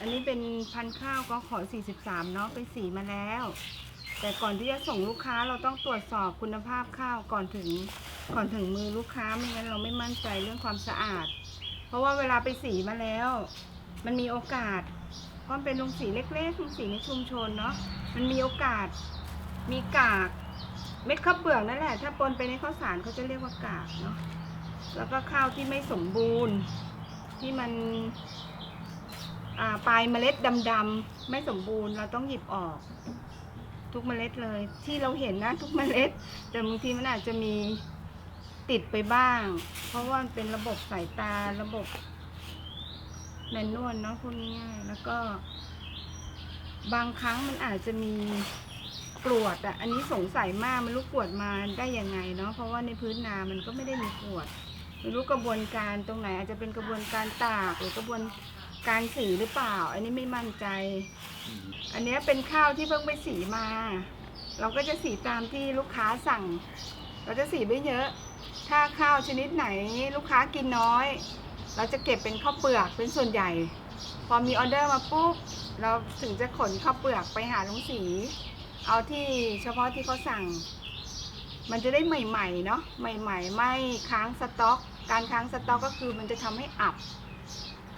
อันนี้เป็นพันธุ์ข้าวก็ขอ 43 เนาะไปสีมาแล้ว แต่ก่อนที่จะส่งลูกค้าเราต้องตรวจสอบคุณภาพข้าวก่อนถึงก่อนถึงมือลูกค้าไม่งั้นเราไม่มั่นใจเรื่องความสะอาด เพราะว่าเวลาไปสีมาแล้ว มันมีโอกาสเพราะมันเป็นโรงสีเล็กๆโรงสีในชุมชนเนาะมันมีโอกาสมีกากเม็ดข้าวเปลือกนั่นแหละ ถ้าปนไปในข้าวสารเขาจะเรียกว่ากากเนาะแล้วก็ข้าวที่ไม่สมบูรณ์ที่มัน ปลายเมล็ดดำๆไม่สมบูรณ์เราต้องหยิบออก ทุกเมล็ดเลย ที่เราเห็นนะทุกเมล็ด แต่บางทีมันอาจจะมีติดไปบ้าง เพราะว่ามันเป็นระบบสายตาระบบแมนนวลเนาะพูดง่ายๆแล้วก็ บางครั้งมันอาจจะมีกรวดอะ อันนี้สงสัยมากมันรู้กรวดมาได้ยังไงเนาะเพราะว่าในพื้นนามันก็ไม่ได้มีกรวดไม่รู้กระบวนการตรงไหน อาจจะเป็นกระบวนการตากหรือกระบวน การสีหรือเปล่า อันนี้ไม่มั่นใจ อันเนี้ยเป็นข้าวที่เพิ่งไปสีมา เราก็จะสีตามที่ลูกค้าสั่ง เราจะสีไม่เยอะ ถ้าข้าวชนิดไหนลูกค้ากินน้อย เราจะเก็บเป็นข้าวเปลือกเป็นส่วนใหญ่ พอมีออเดอร์มาปุ๊บเราถึงจะขนข้าวเปลือกไปหาลุงสี เอาที่เฉพาะที่เขาสั่ง มันจะได้ใหม่ๆเนาะใหม่ ๆ ไม่ค้างสต็อก การค้างสต็อกก็คือมันจะทำให้อับ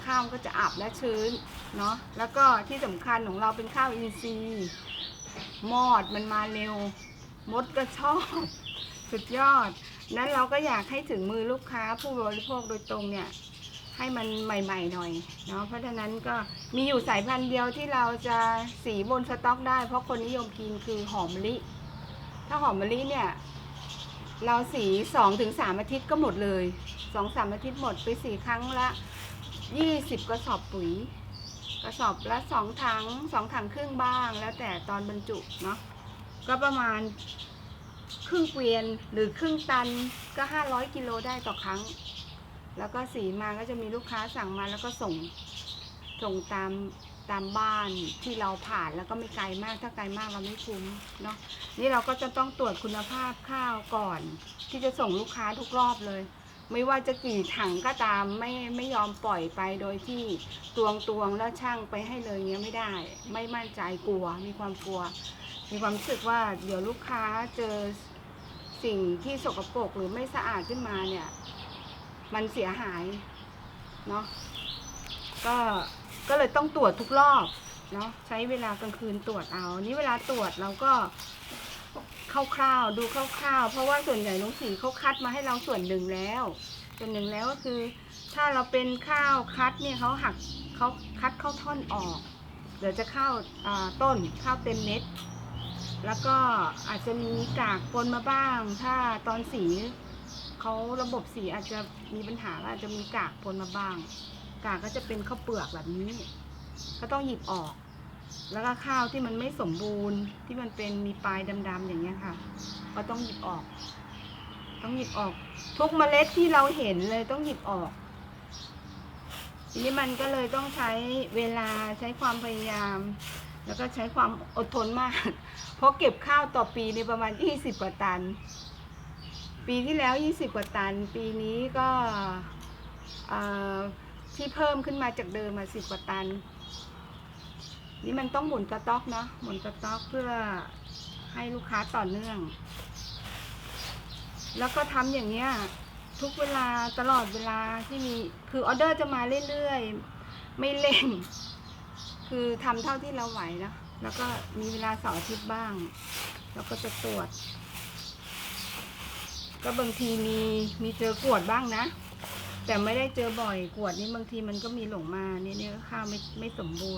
ข้าวมันก็จะอับและชื้นเนาะแล้วก็ที่สำคัญของเราเป็นข้าวอินทรีย์มอดมันมาเร็ว มดก็ชอบ สุดยอด นั้นเราก็อยากให้ถึงมือลูกค้าผู้บริโภคโดยตรงเนี่ย ให้มันใหม่ ๆ หน่อยเนาะเพราะฉะนั้นก็มีอยู่สายพันธุ์เดียวที่เราจะสีบนสต็อกได้ เพราะคนนิยมกินคือหอมมะลิ ถ้าหอมมะลิเนี่ย เราสีสองถึงสามอาทิตย์ก็หมดเลยสองสามอาทิตย์หมดไปสีครั้งละ ยี่สิบกระสอบปุ๋ย กระสอบละสองถังสองถังครึ่งบ้าง แล้วแต่ตอนบรรจุเนาะก็ประมาณครึ่งเกวียนหรือครึ่งตันก็ห้าร้อยกิโลได้ต่อครั้ง แล้วก็สีมาก็จะมีลูกค้าสั่งมาแล้วก็ส่งส่งตามตามบ้านที่เราผ่านแล้วก็ไม่ไกลมากถ้าไกลมากเราไม่คุ้มเนาะนี่เราก็จะต้องตรวจคุณภาพข้าวก่อน ที่จะส่งลูกค้าทุกรอบเลย ไม่ว่าจะกี่ถังก็ตามไม่ไม่ยอมปล่อยไปโดยที่ตวงตวงแล้วช่างไปให้เลยเงี้ยไม่ได้ ไม่มั่นใจกลัว มีความกลัว มีความรู้สึกว่าเดี๋ยวลูกค้าเจอสิ่งที่สกปรกหรือไม่สะอาดขึ้นมาเนี่ย มันเสียหายเนาะก็ก็เลยต้องตรวจทุกรอบเนาะใช้เวลากลางคืนตรวจเอา นี่เวลาตรวจเราก็ คร่าวๆดูคร่าวๆ เพราะว่าส่วนใหญ่ลุงสีเขาคัดมาให้เราส่วนหนึ่งแล้ว ส่วนหนึ่งแล้วก็คือ ถ้าเราเป็นข้าวคัดเนี่ยเขาหักเขาคัดเข้าท่อนออกเดี๋ยวจะข้าอ่าต้นข้าวเต็มเม็ดแล้วก็อาจจะมีกากปนมาบ้าง ถ้าตอนสีเขาระบบสีอาจจะมีปัญหาอาจจะมีกากปนมาบ้าง กากก็จะเป็นข้าวเปลือกแบบนี้ ก็ต้องหยิบออก แล้วก็ข้าวที่มันไม่สมบูรณ์ที่มันเป็นมีปลายดำๆอย่างเงี้ยค่ะ ก็ต้องหยิบออก ต้องหยิบออก ทุกเมล็ดที่เราเห็นเลยต้องหยิบออกทีนี้มันก็เลยต้องใช้เวลาใช้ความพยายาม แล้วก็ใช้ความอดทนมาก เพราะเก็บข้าวต่อปีในประมาณ 20 กว่าตัน ปีที่แล้ว 20 กว่าตัน ปีนี้ก็ที่เพิ่มขึ้นมาจากเดิมมา10กว่าตัน นี่มันต้องหมุนสต็อกเนาะหมุนสต็อกเพื่อให้ลูกค้าต่อเนื่อง แล้วก็ทำอย่างเนี้ยทุกเวลาตลอดเวลาที่มีคือออเดอร์จะมาเรื่อยๆ ไม่เร่งคือทำเท่าที่เราไหวนะแล้วก็มีเวลาเสาร์อาทิตย์บ้าง แล้วก็จะตรวจ ก็บางทีมีมีเจอกวดบ้างนะ แต่ไม่ได้เจอบ่อยกวดนี่บางทีมันก็มีหลงมาเนี่ยเนี่ยข้าวไม่ไม่สมบูรณ์